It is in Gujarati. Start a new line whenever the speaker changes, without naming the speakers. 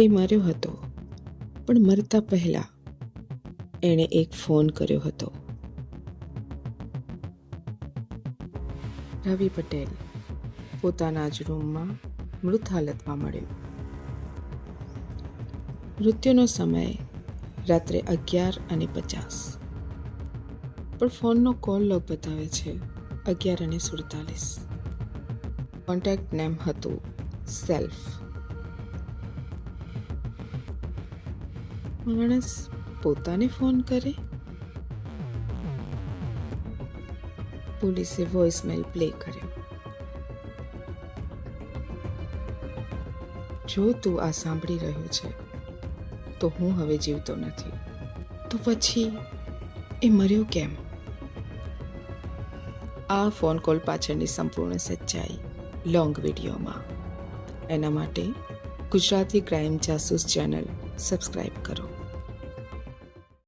એ મર્યો હતો. પણ મરતા પહેલા એણે એક ફોન કર્યો હતો. રવિ પટેલ પોતાના જ રૂમમાં મૃત હાલતમાં મળ્યો મૃત્યુનો સમય રાત્રે અગિયાર અને પચાસ. પણ ફોનનો કોલ લોગ બતાવે છે અગિયાર અને સુડતાલીસ. કોન્ટેક્ટ નેમ હતું સેલ્ફ. માણસ પોતાને ફોન કરે? પોલીસે વોઇસમેલ પ્લે કર્યો. જો તું આ સાંભળી રહ્યો છે, તો હું હવે જીવતો નથી. તો પછી એ મર્યો કેમ? આ ફોન કોલ પાછળની સંપૂર્ણ સચ્ચાઈ લોંગ વિડીયોમાં એના માટે Gujarati crime Jasoos channel subscribe કરો.